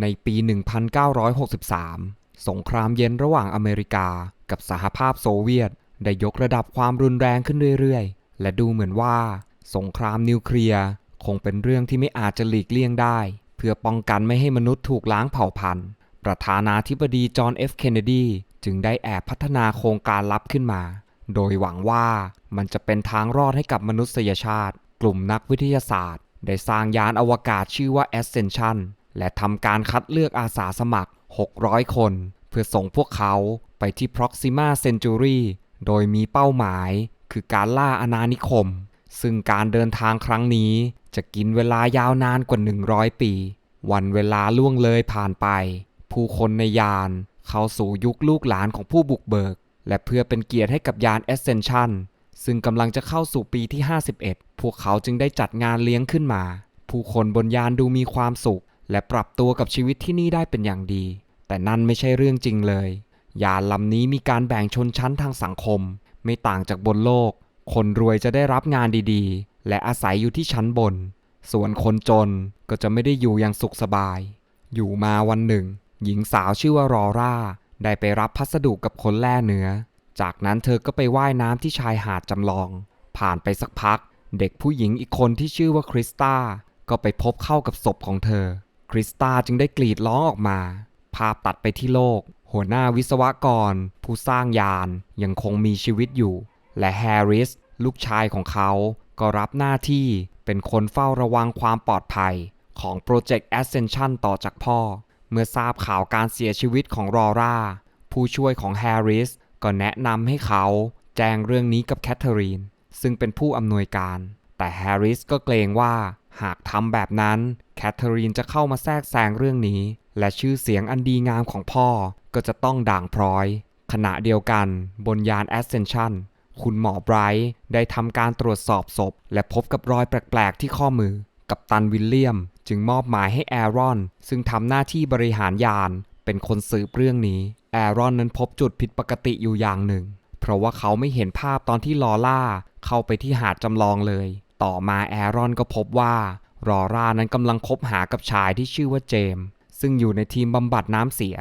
ในปี 1963 สงครามเย็นระหว่างอเมริกากับสหภาพโซเวียต ได้ยกระดับความรุนแรงขึ้นเรื่อยๆ และดูเหมือนว่า สงครามนิวเคลียร์คงเป็นเรื่องที่ไม่อาจจะหลีกเลี่ยงได้ เพื่อป้องกันไม่ให้มนุษย์ถูกล้างเผ่าพันธุ์ ประธานาธิบดีจอห์นเอฟเคนเนดีจึงได้แอบพัฒนาโครงการลับขึ้นมา โดยหวังว่ามันจะเป็นทางรอดให้กับมนุษยชาติ กลุ่มนักวิทยาศาสตร์ ได้สร้างยานอวกาศชื่อว่า Ascension และทำการคัดเลือกอาสาสมัคร 600 คน เพื่อส่งพวกเขาไปที่ Proxima Centauri โดยมีเป้าหมายคือการล่าอาณานิคม ซึ่งการเดินทางครั้งนี้จะกินเวลายาวนานกว่า 100 ปี วันเวลาล่วงเลยผ่านไป ผู้คนในยานเข้าสู่ยุคลูกหลานของผู้บุกเบิก และเพื่อเป็นเกียรติให้กับยาน Ascension ซึ่งกำลังจะเข้าสู่ปีที่ 51 พวกเขาจึงได้จัดงานเลี้ยงขึ้นมา ผู้คนบนยานดูมีความสุข และปรับตัวกับชีวิตที่นี่ได้เป็นอย่างดี แต่นั่นไม่ใช่เรื่องจริงเลย ยานลำนี้มีการแบ่งชนชั้นทางสังคม ไม่ต่างจากบนโลก คนรวยจะได้รับงานดีๆ และอาศัยอยู่ที่ชั้นบน ส่วนคนจนก็จะไม่ได้อยู่อย่างสุขสบาย อยู่มาวันหนึ่ง หญิงสาวชื่อว่ารอร่า ได้ไปรับพัสดุกับคนแล่เนื้อ จากนั้นเธอก็ไปว่ายน้ำที่ชายหาดจำลอง ผ่านไปสักพัก เด็กผู้หญิงอีกคนที่ชื่อว่าคริสตาก็ไปพบเข้ากับศพของเธอ คริสตาจึงได้กรีดร้องออกมา ภาพตัดไปที่โลก หัวหน้าวิศวกร ผู้สร้างยานยังคงมีชีวิตอยู่ และแฮร์ริส ลูกชายของเขา ก็รับหน้าที่เป็นคนเฝ้าระวังความปลอดภัยของโปรเจกต์ Ascension ต่อจากพ่อ เมื่อทราบข่าวการเสียชีวิตของรอร่า ผู้ช่วยของแฮร์ริสก็แนะนำให้เขาแจ้งเรื่องนี้กับแคทเธอรีน ซึ่งเป็นผู้อำนวยการ แต่แฮร์ริสก็เกรงว่า หากทำแบบนั้นแคทเธอรีนจะเข้ามาแทรกแซงเรื่องนี้ และชื่อเสียงอันดีงามของพ่อก็จะต้องด่างพร้อย ขณะเดียวกันบนยาน Ascension คุณหมอไบรท์ได้ทำการตรวจสอบศพ และพบกับรอยแปลกๆ ที่ข้อมือ กับตันวิลเลียม จึงมอบหมายให้แอรอน ซึ่งทำหน้าที่บริหารยาน เป็นคนสืบเรื่องนี้ แอรอนนั้นพบจุดผิดปกติอยู่อย่างหนึ่ง เพราะว่าเขาไม่เห็นภาพตอนที่ลอล่าเข้าไปที่หาดจำลองเลย ต่อมาแอรอนก็พบว่ารอร่านั้นกำลังคบหากับชายที่ชื่อว่าเจมส์ซึ่งอยู่ในทีมบำบัดน้ำเสีย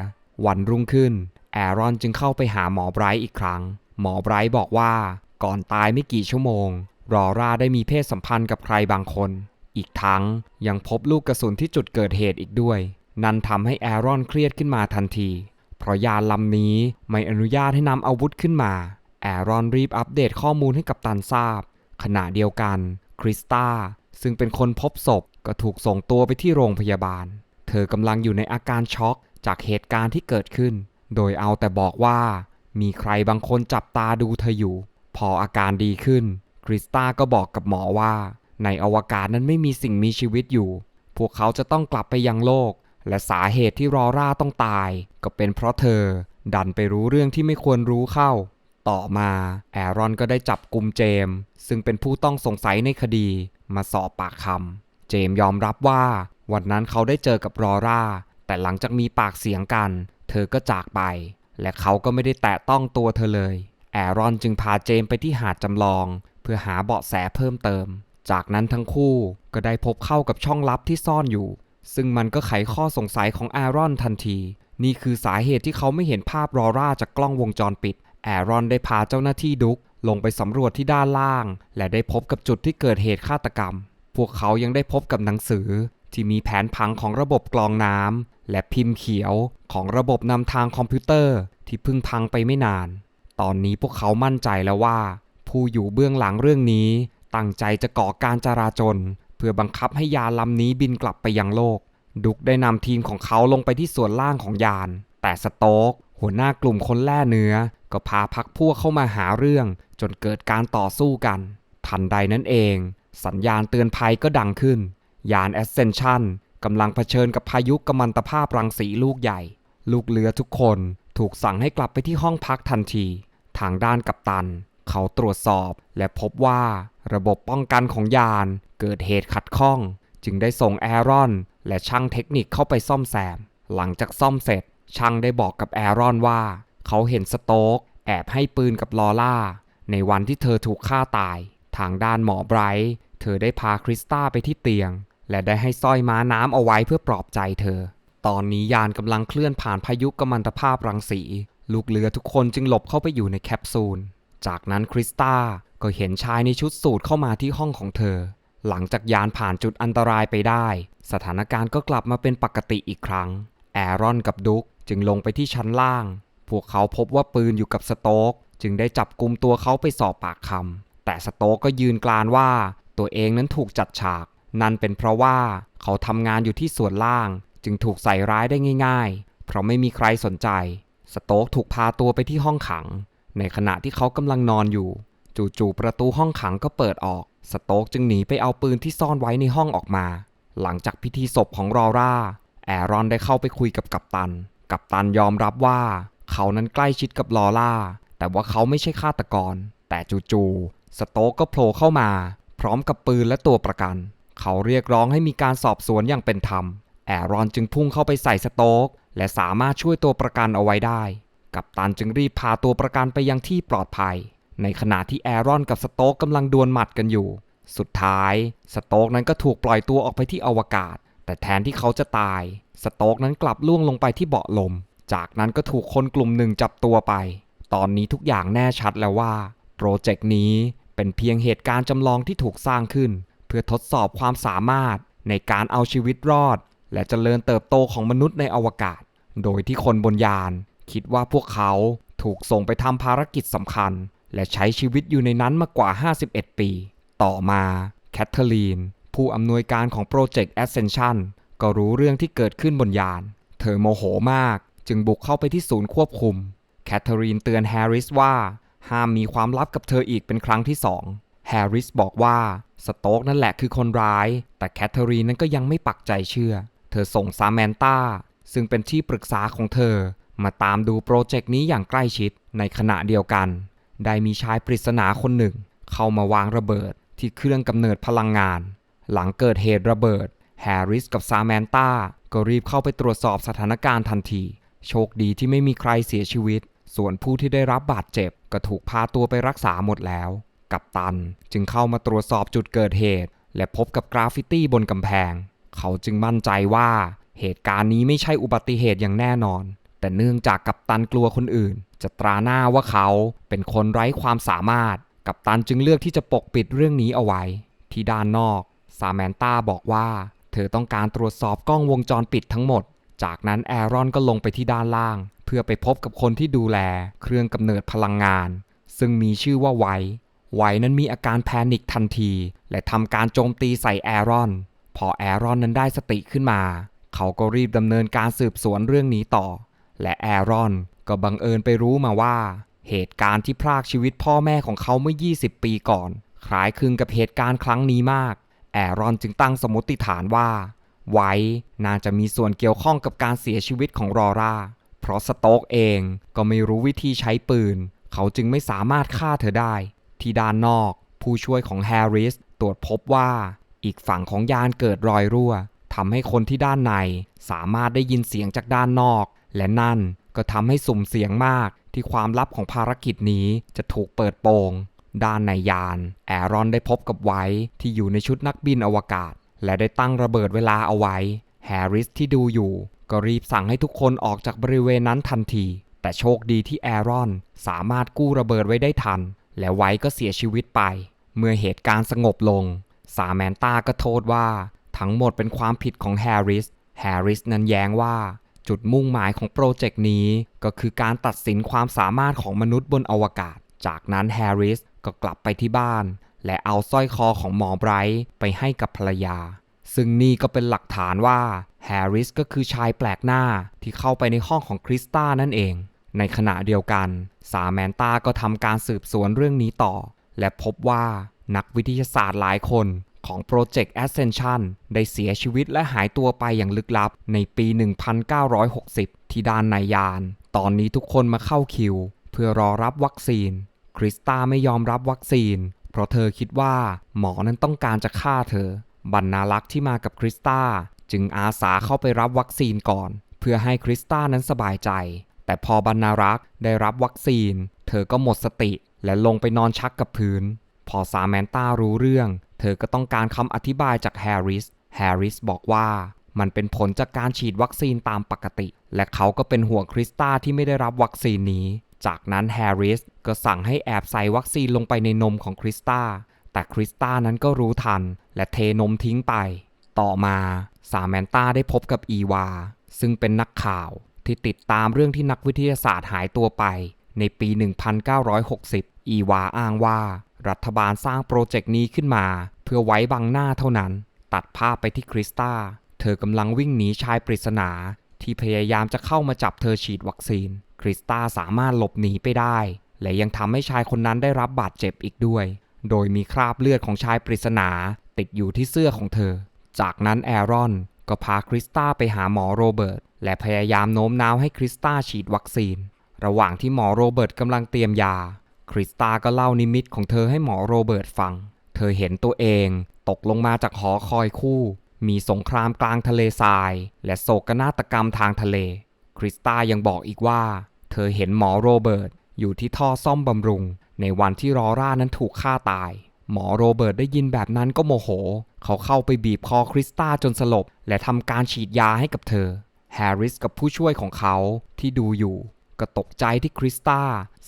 วันรุ่งขึ้น แอรอนจึงเข้าไปหาหมอไบรท์อีกครั้ง หมอไบรท์บอกว่าก่อนตายไม่กี่ชั่วโมง รอร่าได้มีเพศสัมพันธ์กับใครบางคน อีกทั้งยังพบลูกกระสุนที่จุดเกิดเหตุอีกด้วย นั่นทำให้แอรอนเครียดขึ้นมาทันที เพราะยานลำนี้ไม่อนุญาตให้นำอาวุธขึ้นมา แอรอนรีบอัปเดตข้อมูลให้กับตันทราบ ขณะเดียวกัน คริสตาซึ่งเป็นคนพบศพก็ถูกส่งตัวไปที่โรงพยาบาล เธอกำลังอยู่ในอาการช็อกจากเหตุการณ์ที่เกิดขึ้น โดยเอาแต่บอกว่า มีใครบางคนจับตาดูเธออยู่ พออาการดีขึ้น คริสตาก็บอกกับหมอว่า ในอวกาศนั้นไม่มีสิ่งมีชีวิตอยู่ พวกเขาจะต้องกลับไปยังโลก และสาเหตุที่รอร่าต้องตาย ก็เป็นเพราะเธอ ดันไปรู้เรื่องที่ไม่ควรรู้เข้า ต่อมาแอรอนก็ได้จับกลุ่มเจมส์ ซึ่งเป็นผู้ต้องสงสัยในคดีมาสอบปากคำเจมยอมรับว่า วันนั้นเขาได้เจอกับรอร่า แต่หลังจากมีปากเสียงกัน เธอก็จากไป และเขาก็ไม่ได้แตะต้องตัวเธอเลย แอรอนจึงพาเจมไปที่หาดจำลอง เพื่อหาเบาะแสเพิ่มเติม จากนั้นทั้งคู่ก็ได้พบเข้ากับช่องลับที่ซ่อนอยู่ ซึ่งมันก็ไขข้อสงสัยของแอรอนทันที นี่คือสาเหตุที่เขาไม่เห็นภาพรอร่าจากกล้องวงจรปิดแอรอนได้พาเจ้าหน้าที่ดุก ลงไปสำรวจที่ด้านล่าง และได้พบกับจุดที่เกิดเหตุฆาตกรรม พวกเขายังได้พบกับหนังสือ ที่มีแผนผังของระบบกรองน้ำและพิมพ์เขียวของระบบนำทางคอมพิวเตอร์ที่เพิ่งพังไปไม่นาน ตอนนี้พวกเขามั่นใจแล้วว่า ผู้อยู่เบื้องหลังเรื่องนี้ ตั้งใจจะก่อการจราจน เพื่อบังคับให้ยานลำนี้บินกลับไปยังโลก ดุกได้นำทีมของเขาลงไปที่ส่วนล่างของยาน แต่สโต๊ก หัวหน้ากลุ่มคนแล่เนื้อ ก็พาพักพวกเข้ามาหาเรื่อง จนเกิดการต่อสู้กัน ทันใดนั้นเอง สัญญาณเตือนภัยก็ดังขึ้น ยาน Ascension กำลังเผชิญกับพายุกัมมันตภาพรังสีลูกใหญ่ ลูกเรือทุกคนถูกสั่งให้กลับไปที่ห้องพักทันที ทางด้านกัปตัน เขาตรวจสอบและพบว่าระบบป้องกันของยานเกิดเหตุขัดข้อง จึงได้ส่งแอรอน และช่างเทคนิคเข้าไปซ่อมแซม หลังจากซ่อมเสร็จ ช่างได้บอกกับแอรอนว่า เขาเห็นสโต๊กแอบให้ปืนกับลอล่า ในวันที่เธอถูกฆ่าตาย ทางด้านหมอไบรท์เธอได้พาคริสตาไปที่เตียง และได้ให้สร้อยม้าน้ำเอาไว้เพื่อปลอบใจเธอ ตอนนี้ยานกำลังเคลื่อนผ่านพายุกัมมันตภาพรังสี ลูกเรือทุกคนจึงหลบเข้าไปอยู่ในแคปซูล จากนั้นคริสตาก็เห็นชายในชุดสูทเข้ามาที่ห้องของเธอ หลังจากยานผ่านจุดอันตรายไปได้ สถานการณ์ก็กลับมาเป็นปกติอีกครั้ง แอรอนกับดุก จึงลงไปที่ชั้นล่าง พวกเขาพบว่าปืนอยู่กับสโต๊กจึงได้จับกลุ่มตัวเขาไปสอบปากคำแต่สโต๊กก็ยืนกลานว่าตัวเองนั้นถูกจัดฉาก นั่นเป็นเพราะว่าเขาทำงานอยู่ที่ส่วนล่าง จึงถูกใส่ร้ายได้ง่าย ๆ เพราะไม่มีใครสนใจ สโต๊กถูกพาตัวไปที่ห้องขัง ในขณะที่เขากำลังนอนอยู่ จู่ๆประตูห้องขังก็เปิดออก สโต๊กจึงหนีไปเอาปืนที่ซ่อนไว้ในห้องออกมา หลังจากพิธีศพของรอร่าแอรอนได้เข้าไปคุยกับกัปตัน กัปตันยอมรับว่า เขานั้นใกล้ชิดกับลอร่า แต่ว่าเขาไม่ใช่ฆาตกร แต่จู่ๆสโต๊กก็โผล่เข้ามา พร้อมกับปืนและตัวประกัน เขาเรียกร้องให้มีการสอบสวนอย่างเป็นธรรม แอรอนจึงพุ่งเข้าไปใส่สโต๊กและสามารถช่วยตัวประกันเอาไว้ได้ กัปตันจึงรีบพาตัวประกันไปยังที่ปลอดภัย ในขณะที่แอรอนกับสโต๊กกำลังดวลหมัดกันอยู่ สุดท้าย สโต๊กนั้นก็ถูกปล่อยตัวออกไปที่อวกาศ แต่แทนที่เขาจะตาย สโต๊กนั้นกลับล่วงลงไปที่เบาะลม จากนั้นก็ถูกคนกลุ่มหนึ่งจับตัวไป ตอนนี้ทุกอย่างแน่ชัดแล้วว่า โปรเจกต์นี้เป็นเพียงเหตุการณ์จำลองที่ถูกสร้างขึ้น เพื่อทดสอบความสามารถในการเอาชีวิตรอด และเจริญเติบโตของมนุษย์ในอวกาศ โดยที่คนบนยาน คิดว่าพวกเขาถูกส่งไปทำภารกิจสำคัญ และใช้ชีวิตอยู่ในนั้นมากว่า 51 ปี ต่อมาแคทเธอรีน ผู้อำนวยการของโปรเจกต์ Ascension ก็รู้เรื่องที่เกิดขึ้นบนยาน เธอโมโหมาก จึงบุกเข้าไปที่ศูนย์ควบคุม แคทเธอรีนเตือนแฮร์ริสว่า ห้ามมีความลับกับเธออีกเป็นครั้งที่สองแฮร์ริสบอกว่าสโต๊กนั่นแหละคือคนร้าย แต่แคทเธอรีนนั้นก็ยังไม่ปักใจเชื่อ เธอส่งซาแมนตาซึ่งเป็นที่ปรึกษาของเธอ มาตามดูโปรเจกต์นี้อย่างใกล้ชิดในขณะเดียวกัน ได้มีชายปริศนาคนหนึ่ง เข้ามาวางระเบิดที่เครื่องกำเนิดพลังงาน หลังเกิดเหตุระเบิด แฮร์ริสกับซาแมนตาก็รีบเข้าไปตรวจสอบสถานการณ์ทันที โชคดีที่ไม่มีใครเสียชีวิต ส่วนผู้ที่ได้รับบาดเจ็บ ก็ถูกพาตัวไปรักษาหมดแล้ว กัปตันจึงเข้ามาตรวจสอบจุดเกิดเหตุ และพบกับกราฟฟิตี้บนกำแพง เขาจึงมั่นใจว่า เหตุการณ์นี้ไม่ใช่อุบัติเหตุอย่างแน่นอน แต่เนื่องจากกัปตันกลัวคนอื่น จะตราหน้าว่าเขาเป็นคนไร้ความสามารถ กัปตันจึงเลือกที่จะปกปิดเรื่องนี้เอาไว้ ที่ด้านนอก ซาแมนตาบอกว่า เธอต้องการตรวจสอบกล้องวงจรปิดทั้งหมด จากนั้นแอรอนก็ลงไปที่ด้านล่าง เพื่อไปพบกับคนที่ดูแล เครื่องกำเนิดพลังงาน ซึ่งมีชื่อว่าไวไวนั้นมีอาการแพนิคทันที และทำการโจมตีใส่แอรอน พอแอรอนนั้นได้สติขึ้นมา เขาก็รีบดำเนินการสืบสวนเรื่องนี้ต่อ และแอรอนก็บังเอิญไปรู้มาว่า เหตุการณ์ที่พรากชีวิตพ่อแม่ของเขาเมื่อ 20 ปีก่อน คล้ายคลึงกับเหตุการณ์ครั้งนี้มาก แอรอนจึงตั้งสมมติฐานว่า ไว้น่าจะมีส่วนเกี่ยวข้องกับการเสียชีวิตของรอร่าเพราะสโต๊กเองก็ไม่รู้วิธีใช้ปืน เขาจึงไม่สามารถฆ่าเธอได้ ที่ด้านนอก ผู้ช่วยของแฮร์ริสตรวจพบว่า อีกฝั่งของยานเกิดรอยรั่วทำให้คนที่ด้านในสามารถได้ยินเสียงจากด้านนอก และนั่นก็ทำให้สุ่มเสียงมากที่ความลับของภารกิจนี้จะถูกเปิดโปง ด้านในยานแอรอนได้พบกับไว้ที่อยู่ในชุดนักบินอวกาศ และได้ตั้งระเบิดเวลาเอาไว้แฮร์ริสที่ดูอยู่ ก็รีบสั่งให้ทุกคนออกจากบริเวณนั้นทันที แต่โชคดีที่แอรอนสามารถกู้ระเบิดไว้ได้ทัน และไว้ก็เสียชีวิตไป เมื่อเหตุการณ์สงบลงซาแมนตาก็โทษว่า ทั้งหมดเป็นความผิดของแฮร์ริสแฮร์ริสนั้นแย้งว่าจุดมุ่งหมายของโปรเจกต์นี้ ก็คือการตัดสินความสามารถของมนุษย์บนอวกาศ จากนั้นแฮร์ริส ก็กลับไปที่บ้าน และเอาสร้อยคอของหมอไบรท์ไปให้กับภรรยา ซึ่งนี่ก็เป็นหลักฐานว่าแฮร์ริสก็คือชายแปลกหน้าที่เข้าไปในห้องของคริสตานั่นเอง ในขณะเดียวกันซาแมนตาก็ทำการสืบสวนเรื่องนี้ต่อ และพบว่านักวิทยาศาสตร์หลายคนของโปรเจกต์ Ascension ได้เสียชีวิตและหายตัวไปอย่างลึกลับในปี 1960 ที่ด้านในยาน ตอนนี้ทุกคนมาเข้าคิว เพื่อรอรับวัคซีน คริสตาไม่ยอมรับวัคซีน เพราะเธอคิดว่าหมอนั้นต้องการจะฆ่าเธอ บรรณารักษ์ที่มากับคริสตาจึงอาสาเข้าไปรับวัคซีนก่อน เพื่อให้คริสตานั้นสบายใจ แต่พอบรรณารักษ์ได้รับวัคซีน เธอก็หมดสติและลงไปนอนชักกับพื้น พอซาแมนตารู้เรื่อง เธอก็ต้องการคำอธิบายจากแฮร์ริส แฮร์ริสบอกว่ามันเป็นผลจากการฉีดวัคซีนตามปกติ และเขาก็เป็นห่วงคริสตาที่ไม่ได้รับวัคซีนนี้ จากนั้นแฮร์ริสก็สั่งให้แอบใส่วัคซีนลงไปในนมของคริสตาแต่คริสตานั้นก็รู้ทัน และเทนมทิ้งไป ต่อมาซาแมนตาได้พบกับอีวา ซึ่งเป็นนักข่าวที่ติดตามเรื่องที่นักวิทยาศาสตร์หายตัวไป ในปี 1960 อีวาอ้างว่า รัฐบาลสร้างโปรเจกต์นี้ขึ้นมา เพื่อไว้บังหน้าเท่านั้น ตัดภาพไปที่คริสตาเธอกำลังวิ่งหนีชายปริศนา ที่พยายามจะเข้ามาจับเธอฉีดวัคซีน คริสตาสามารถหลบหนีไปได้ และยังทำให้ชายคนนั้นได้รับบาดเจ็บอีกด้วย โดยมีคราบเลือดของชายปริศนา ติดอยู่ที่เสื้อของเธอ จากนั้นแอรอนก็พาคริสตาไปหาหมอโรเบิร์ตและพยายามโน้มน้าวให้คริสตาฉีดวัคซีน ระหว่างที่หมอโรเบิร์ตกำลังเตรียมยา คริสตาก็เล่านิมิตของเธอให้หมอโรเบิร์ตฟัง เธอเห็นตัวเองตกลงมาจากหอคอยคู่ มีสงครามกลางทะเลทราย และโศกนาฏกรรมทางทะเล คริสตายังบอกอีกว่า เธอเห็นหมอโรเบิร์ตอยู่ที่ท่อซ่อมบำรุง ในวันที่รอร่านั้นถูกฆ่าตาย หมอโรเบิร์ตได้ยินแบบนั้นก็โมโห เขาเข้าไปบีบคอคริสตาจนสลบ และทำการฉีดยาให้กับเธอแฮร์ริสกับผู้ช่วยของเขาที่ดูอยู่ก็ตกใจที่คริสตา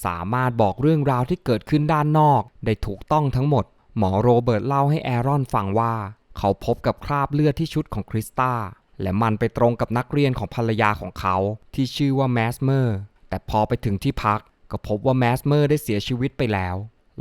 สามารถบอกเรื่องราวที่เกิดขึ้นด้านนอก ได้ถูกต้องทั้งหมด หมอโรเบิร์ตเล่าให้แอรอนฟังว่า เขาพบกับคราบเลือดที่ชุดของคริสตา และมันไปตรงกับนักเรียนของภรรยาของเขาที่ชื่อว่าแมสเมอร์ แต่พอไปถึงที่พักก็พบว่าแมสเมอร์ได้เสียชีวิตไปแล้ว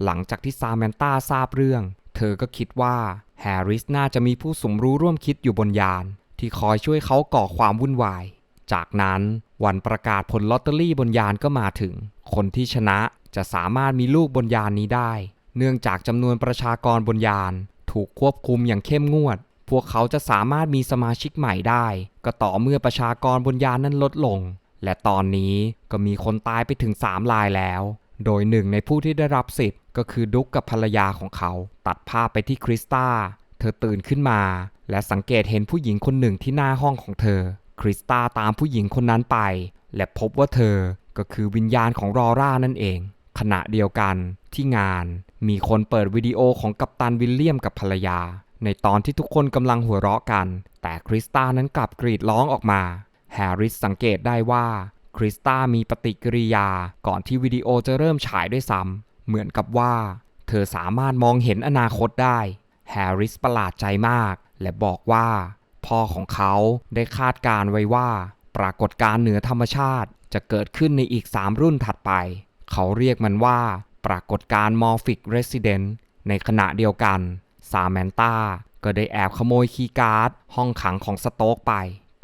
หลังจากที่ซาแมนตาทราบเรื่อง เธอก็คิดว่าแฮร์ริสน่าจะมีผู้สมรู้ร่วมคิดอยู่บนยาน ที่คอยช่วยเขาก่อความวุ่นวาย จากนั้นวันประกาศผลลอตเตอรี่บนยานก็มาถึง คนที่ชนะจะสามารถมีลูกบนยานนี้ได้ เนื่องจากจำนวนประชากรบนยาน ถูกควบคุมอย่างเข้มงวด พวกเขาจะสามารถมีสมาชิกใหม่ได้ ก็ต่อเมื่อประชากรบนยานนั้นลดลง และตอนนี้ก็มีคนตายไปถึง 3 รายแล้ว โดยหนึ่งในผู้ที่ได้รับสิทธิ์ก็คือดุ๊กกับภรรยาของเขา ตัดภาพไปที่คริสตาเธอตื่นขึ้นมา และสังเกตเห็นผู้หญิงคนหนึ่งที่หน้าห้องของเธอ คริสตาตามผู้หญิงคนนั้นไป และพบว่าเธอก็คือวิญญาณของรอร่านั่นเอง ขณะเดียวกันที่งานมีคนเปิดวิดีโอของกัปตันวิลเลียมกับภรรยา ในตอนที่ทุกคนกำลังหัวเราะกัน แต่คริสตานั้นกลับกรีดร้องออกมา แฮร์ริสสังเกตได้ว่าคริสตามีปฏิกิริยาก่อนที่วิดีโอจะเริ่มฉายด้วยซ้ำเหมือนกับว่า เธอสามารถมองเห็นอนาคตได้ แฮร์ริสประหลาดใจมาก และบอกว่า พ่อของเขาได้คาดการไว้ว่า ปรากฏการณ์เหนือธรรมชาติจะเกิดขึ้นในอีก 3 รุ่นถัดไป เขาเรียกมันว่า ปรากฏการณ์มอร์ฟิกเรสซิเดนต์ในขณะเดียวกัน ซาแมนตาก็ได้แอบขโมยคีย์การ์ด ห้องขังของสโต๊กไป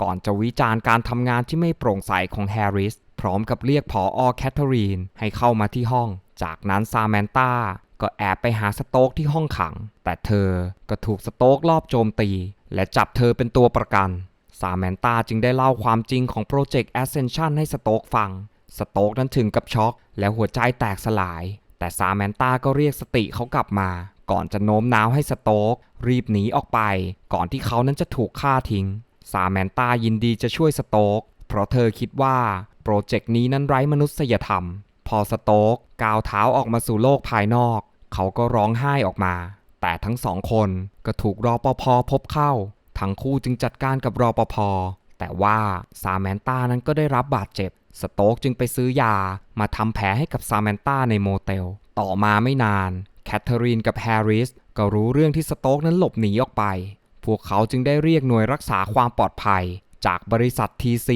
ก่อนจะวิจารณ์การทำงานที่ไม่โปร่งใสของแฮร์ริส พร้อมกับเรียกผออแคทเธอรีนให้เข้ามาที่ห้อง จากนั้นซาแมนตาก็แอบไปหาสโต๊กที่ห้องขัง แต่เธอก็ถูกสโต๊กลอบโจมตี และจับเธอเป็นตัวประกัน ซาแมนตาจึงได้เล่าความจริงของโปรเจกต์ Ascension ให้สโต๊กฟัง สโต๊กนั้นถึงกับช็อก และหัวใจแตกสลาย แต่ซาแมนตาก็เรียกสติเขากลับมา ก่อนจะโน้มน้าวให้สโต๊กรีบหนีออกไป ก่อนที่เขานั้นจะถูกฆ่าทิ้งซาแมนตายินดีจะช่วยสโต๊กเพราะเธอคิดว่าโปรเจกต์นี้นั้นไร้มนุษยธรรม พอสโต๊กก้าวเท้าออกมาสู่โลกภายนอก เขาก็ร้องไห้ออกมา แต่ทั้งสองคนก็ถูกรอปภพบเข้า ทั้งคู่จึงจัดการกับรอปภแต่ว่าซาแมนตานั้นก็ได้รับบาดเจ็บ สโต๊กจึงไปซื้อยามาทำแผลให้กับซาแมนตาในโมเตล ต่อมาไม่นาน แคทเธอรีนกับแฮร์ริสก็รู้เรื่องที่สโต๊กนั้นหลบหนีออกไป พวกเขาจึงได้เรียกหน่วยรักษาความปลอดภัย จากบริษัท TC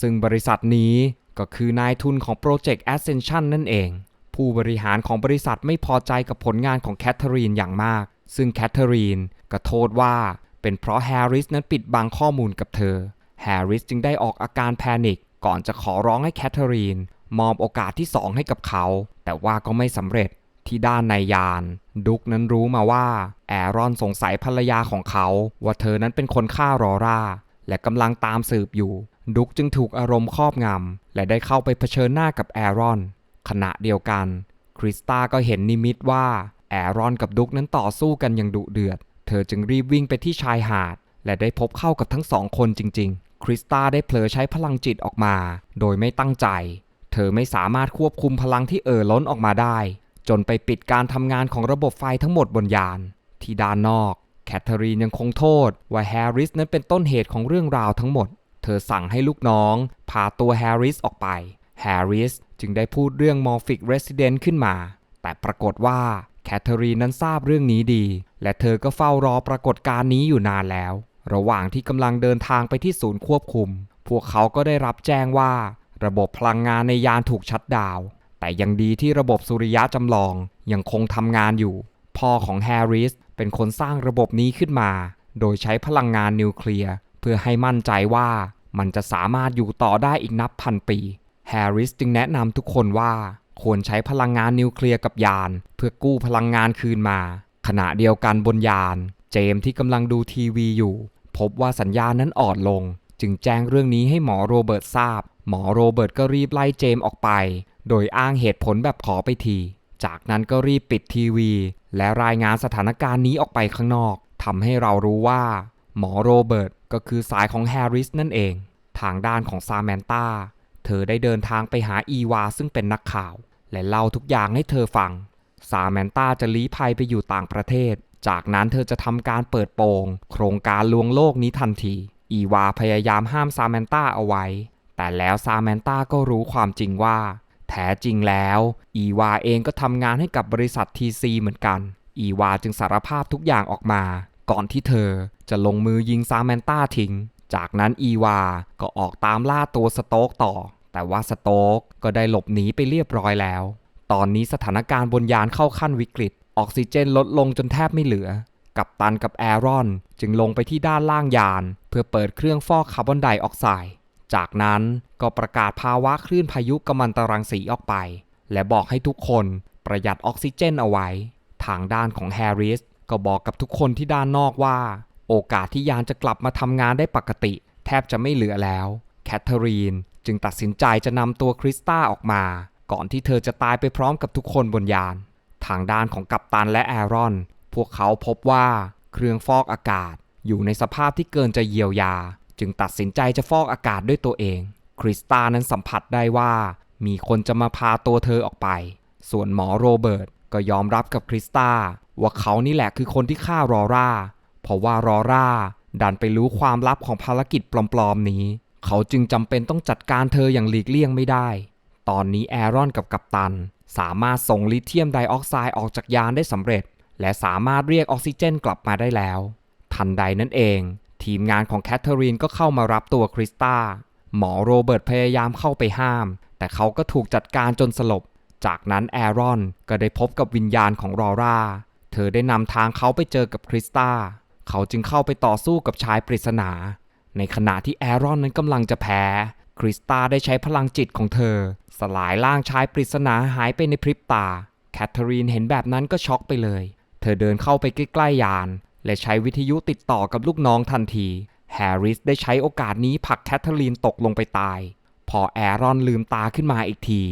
ซึ่งบริษัทนี้ก็คือนายทุนของโปรเจกต์ Ascension นั่นเอง ผู้บริหารของบริษัทไม่พอใจกับผลงานของแคทเธอรีนอย่างมาก ซึ่งแคทเธอรีนก็โทษว่าเป็นเพราะแฮร์ริสนั้นปิดบังข้อมูลกับเธอ แฮร์ริสจึงได้ออกอาการแพนิคก่อนจะขอร้องให้แคทเธอรีนมอบโอกาสที่สองให้กับเขา แต่ว่าก็ไม่สำเร็จ ที่ด้านในยาน ดุกนั้นรู้มาว่า แอรอนสงสัยภรรยาของเขา ว่าเธอนั้นเป็นคนฆ่ารอร่า และกำลังตามสืบอยู่ ดุกจึงถูกอารมณ์ครอบงำ และได้เข้าไปเผชิญหน้ากับแอรอน ขณะเดียวกัน คริสตาก็เห็นนิมิตว่า แอรอนกับดุกนั้นต่อสู้กันอย่างดุเดือด เธอจึงรีบวิ่งไปที่ชายหาด และได้พบเข้ากับทั้งสองคนจริง ๆ คริสตาได้เผลอใช้พลังจิตออกมา โดยไม่ตั้งใจเธอไม่สามารถควบคุมพลังที่เอ่อล้นออกมาได้ จนไปปิดการทำงานของระบบไฟทั้งหมดบนยาน ที่ด้านนอก แคทเธอรีนยังคงโทษ ว่าแฮร์ริสนั้นเป็นต้นเหตุของเรื่องราวทั้งหมด เธอสั่งให้ลูกน้องพาตัวแฮร์ริสออกไป แฮร์ริสจึงได้พูดเรื่องมอร์ฟิกเรสซิเดนต์ขึ้นมา แต่ปรากฏว่าแคทเธอรีนนั้นทราบเรื่องนี้ดี และเธอก็เฝ้ารอปรากฏการณ์นี้อยู่นานแล้ว ระหว่างที่กำลังเดินทางไปที่ศูนย์ควบคุม พวกเขาก็ได้รับแจ้งว่า ระบบพลังงานในยานถูกชัดดาวน์ แต่ยังดีที่ระบบสุริยะจำลองยังคงทำงานอยู่ พ่อของแฮร์ริสเป็นคนสร้างระบบนี้ขึ้นมา โดยใช้พลังงานนิวเคลียร์เพื่อให้มั่นใจว่ามันจะสามารถอยู่ต่อได้อีกนับพันปีแฮร์ริสจึงแนะนำทุกคนว่าควรใช้พลังงานนิวเคลียร์กับยาน เพื่อกู้พลังงานคืนมา ขณะเดียวกันบนยาน เจมที่กำลังดูทีวีอยู่ พบว่าสัญญาณนั้นอ่อนลง จึงแจ้งเรื่องนี้ให้หมอโรเบิร์ตทราบ หมอโรเบิร์ตก็รีบไล่เจมออกไป โดยอ้างเหตุผลแบบขอไปที จากนั้นก็รีบปิดทีวี และรายงานสถานการณ์นี้ออกไปข้างนอกทำให้เรารู้ว่า หมอโรเบิร์ตก็คือสายของแฮร์ริสนั่นเอง ทางด้านของซาแมนตาเธอได้เดินทางไปหาอีวาซึ่งเป็นนักข่าว และเล่าทุกอย่างให้เธอฟัง ซาแมนตาจะลี้ภัยไปอยู่ต่างประเทศ จากนั้นเธอจะทำการเปิดโปง โครงการลวงโลกนี้ทันที อีวาพยายามห้ามซาแมนตาเอาไว้ แต่แล้วซาแมนตาก็รู้ความจริงว่า แท้จริงแล้ว อีวาเองก็ทำงานให้กับบริษัททีซีเหมือนกัน อีวาจึงสารภาพทุกอย่างออกมา ก่อนที่เธอจะลงมือยิงซาแมนตาทิ้ง จากนั้นอีวาก็ออกตามล่าตัวสโต๊กต่อ แต่ว่าสโต๊กก็ได้หลบหนีไปเรียบร้อยแล้ว ตอนนี้สถานการณ์บนยานเข้าขั้นวิกฤต ออกซิเจนลดลงจนแทบไม่เหลือ กับตันกับแอรอนจึงลงไปที่ด้านล่างยาน เพื่อเปิดเครื่องฟอกคาร์บอนไดออกไซด์ จากนั้นก็ประกาศภาวะคลื่นพายุกัมมันตรังสีออกไป และบอกให้ทุกคนประหยัดออกซิเจนเอาไว้ ทางด้านของแฮร์ริสก็บอกกับทุกคนที่ด้านนอกว่า โอกาสที่ยานจะกลับมาทำงานได้ปกติ แทบจะไม่เหลือแล้ว แคทเธอรีนจึงตัดสินใจจะนำตัวคริสตาออกมา ก่อนที่เธอจะตายไปพร้อมกับทุกคนบนยาน ทางด้านของกัปตันและแอรอน พวกเขาพบว่าเครื่องฟอกอากาศอยู่ในสภาพที่เกินจะเยียวยา จึงตัดสินใจจะฟอกอากาศด้วยตัวเอง คริสตานั้นสัมผัสได้ว่า มีคนจะมาพาตัวเธอออกไป ส่วนหมอโรเบิร์ตก็ยอมรับกับคริสตาว่าเขานี่แหละคือคนที่ฆ่ารอร่า เพราะว่ารอร่าดันไปรู้ความลับของภารกิจปลอมๆนี้ เขาจึงจำเป็นต้องจัดการเธออย่างหลีกเลี่ยงไม่ได้ ตอนนี้แอรอนกับกัปตัน สามารถส่งลิเธียมไดออกไซด์ออกจากยานได้สำเร็จ และสามารถเรียกออกซิเจนกลับมาได้แล้ว ทันใดนั่นเอง ทีมงานของแคทเธอรีนก็เข้ามารับตัวคริสตาหมอโรเบิร์ตพยายามเข้าไปห้าม แต่เขาก็ถูกจัดการจนสลบ จากนั้นแอรอนก็ได้พบกับวิญญาณของรอรา เธอได้นำทางเขาไปเจอกับคริสตาเขาจึงเข้าไปต่อสู้กับชายปริศนา ในขณะที่แอรอนนั้นกำลังจะแพ้ คริสตาได้ใช้พลังจิตของเธอ สลายร่างชายปริศนาหายไปในพริบตา แคทเธอรีนเห็นแบบนั้นก็ช็อกไปเลย เธอเดินเข้าไปใกล้ๆยาน และใช้วิทยุติดต่อกับลูกน้องทันที แฮร์ริสได้ใช้โอกาสนี้ผลักแคทเธอรีนตกลงไปตาย พอแอรอนลืมตาขึ้นมาอีกที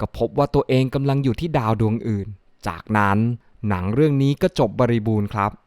ก็พบว่าตัวเองกำลังอยู่ที่ดาวดวงอื่น จากนั้นหนังเรื่องนี้ก็จบบริบูรณ์ครับ